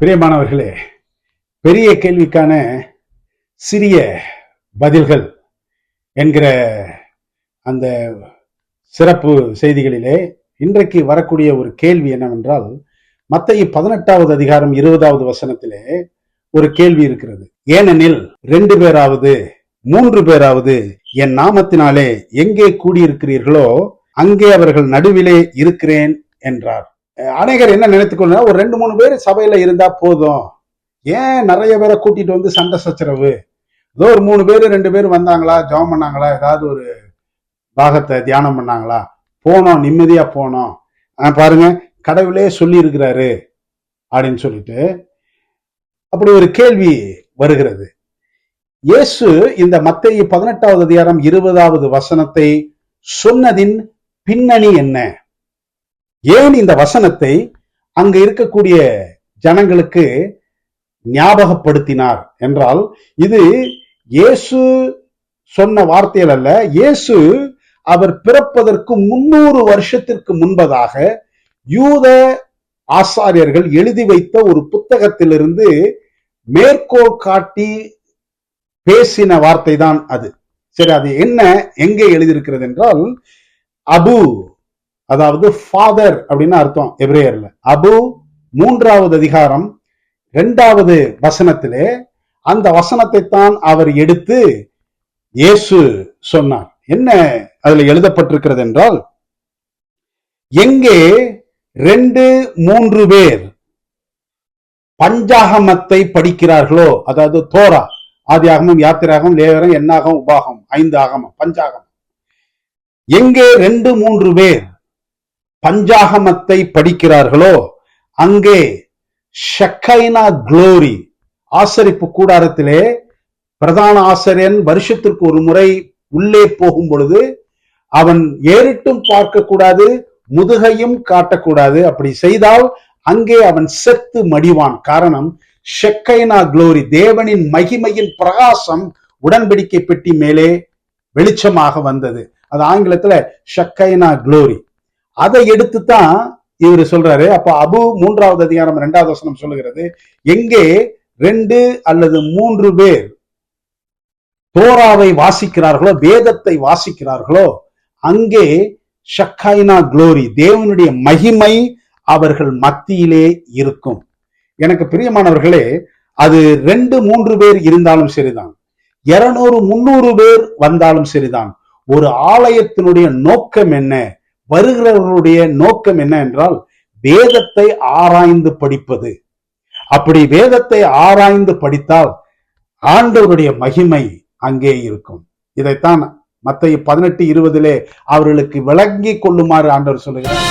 பிரியமானவர்களே பெரிய கேள்விக்கான சிறிய பதில்கள் என்கிற அந்த சிறப்பு செய்திகளிலே இன்றைக்கு வரக்கூடிய ஒரு கேள்வி என்னவென்றால் மத்திய பதினெட்டாவது அதிகாரம் இருபதாவது வசனத்திலே ஒரு கேள்வி இருக்கிறது. ஏனெனில் ரெண்டு பேராவது மூன்று பேராவது என் நாமத்தினாலே எங்கே கூடியிருக்கிறீர்களோ அங்கே அவர்கள் நடுவிலே இருக்கிறேன் என்றார். அநேகர் என்ன நினைத்துக்கொள்ள ஒரு ரெண்டு மூணு பேர் சபையில இருந்தா போதும். ஏன் நிறைய பேரை கூட்டிட்டு வந்து சண்டை சச்சரவு? ஏதோ ஒரு மூணு பேர் ரெண்டு பேர் வந்தாங்களா? ஜெபம் பண்ணாங்களா? ஏதாவது ஒரு பாகத்தை தியானம் பண்ணாங்களா? போனோம் நிம்மதியா போனோம். பாருங்க கடவுளே சொல்லி இருக்கிறாரு அப்படின்னு சொல்லிட்டு அப்படி ஒரு கேள்வி வருகிறது. இயேசு இந்த மத்திய பதினெட்டாவது அதிகாரம் இருபதாவது வசனத்தை சொன்னதின் பின்னணி என்ன? ஏன் இந்த வசனத்தை அங்க இருக்கக்கூடிய ஜனங்களுக்கு ஞாபகப்படுத்தினார் என்றால் இது இயேசு சொன்ன வார்த்தைகள் அல்ல. இயேசு அவர் பிறப்பதற்கு முன்னூறு வருஷத்திற்கு முன்பதாக யூத ஆசாரியர்கள் எழுதி வைத்த ஒரு புத்தகத்திலிருந்து மேற்கோள் காட்டி பேசின வார்த்தை தான் அது. சரி அது என்ன எங்கே எழுதியிருக்கிறது என்றால் அபு அதாவது ஃபாதர் அப்படின்னு அர்த்தம் எப்ரேயர்ல. அபு மூன்றாவது அதிகாரம் இரண்டாவது வசனத்திலே அந்த வசனத்தை தான் அவர் எடுத்து இயேசு சொன்னார். என்ன அதுல எழுதப்பட்டிருக்கிறது என்றால் எங்கே ரெண்டு மூன்று பேர் பஞ்சாகமத்தை படிக்கிறார்களோ அதாவது தோரா ஆதியாகமம் யாத்திராகம் லேவரம் எண்ணாகம் உபாகம் ஐந்து ஆகமம் பஞ்சாகமம். எங்கே ரெண்டு மூன்று பேர் பஞ்சாகமத்தை படிக்கிறார்களோ அங்கே ஷக்கைனா குளோரி ஆசரிப்பு கூடாரத்திலே பிரதான ஆசிரியன் வருஷத்திற்கு ஒரு முறை உள்ளே போகும் பொழுது அவன் ஏறிட்டும் பார்க்க கூடாது முதுகையும் காட்டக்கூடாது அப்படி செய்தால் அங்கே அவன் செத்து மடிவான். காரணம் ஷெக்கைனா குளோரி தேவனின் மகிமையின் பிரகாசம் உடன்படிக்கை பெட்டி மேலே வெளிச்சமாக வந்தது. அது ஆங்கிலத்துல ஷக்கைனா குளோரி. அதை எடுத்து தான் இவர் சொல்றாரு. அப்ப அபு மூன்றாவது அதிகாரம் இரண்டாவது வசனம் சொல்லுகிறது எங்கே ரெண்டு அல்லது மூன்று பேர் தோராவை வாசிக்கிறார்களோ வேதத்தை வாசிக்கிறார்களோ அங்கே ஷக்காயினா குளோரி தேவனுடைய மகிமை அவர்கள் மத்தியிலே இருக்கும். எனக்கு பிரியமானவர்களே அது ரெண்டு மூன்று பேர் இருந்தாலும் சரிதான். இருநூறு முன்னூறு பேர் வந்தாலும் சரிதான். ஒரு ஆலயத்தினுடைய நோக்கம் என்ன? வருகிறவர்களுடைய நோக்கம் என்ன என்றால் வேதத்தை ஆராய்ந்து படிப்பது. அப்படி வேதத்தை ஆராய்ந்து படித்தால் ஆண்டவருடைய மகிமை அங்கே இருக்கும். இதைத்தான் மத்திய பதினெட்டு இருபதிலே அவர்களுக்கு விளங்கி கொள்ளுமாறு ஆண்டவர் சொல்லுகிறார்.